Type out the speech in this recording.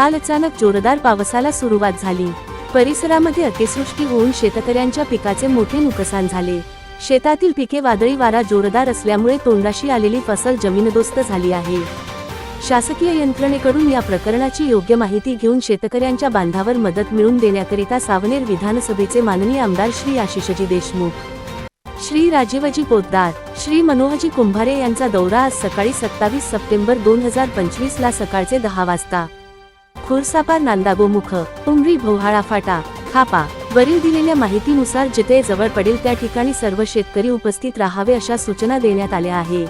काल अचानक जोरदार पावसाला सुरुवात झाली. परिसरामध्ये अतिवृष्टी होऊन शेतकऱ्यांच्या पिकाचे मोठे नुकसान झाले. शेतातील पिके वादळी वारा जोरदार असल्यामुळे तोंडाशी आलेली फसल जमीनदोस्त झाली आहे. शासकीय यंत्रणेकडून या प्रकरणाची योग्य माहिती घेऊन शेतकऱ्यांच्या बांधावर मदत मिळवून देण्याकरिता सावनेर विधानसभेचे माननीय आमदार श्री आशिषजी देशमुख श्री राजीवजी पोद्दार श्री मनोहरजी कुंभारे यांचा दौरा आज सकाळी सत्तावीस सप्टेंबर दोन हजार पंचवीस ला सकाळचे दहा वाजता. खुरसापार नांदागोमुख उमरी भोहाळा फाटा. खापा. वरील दिलेल्या माहितीनुसार जिथे जवळ पडेल त्या ठिकाणी सर्व शेतकरी उपस्थित राहावे अशा सूचना देण्यात आल्या आहे.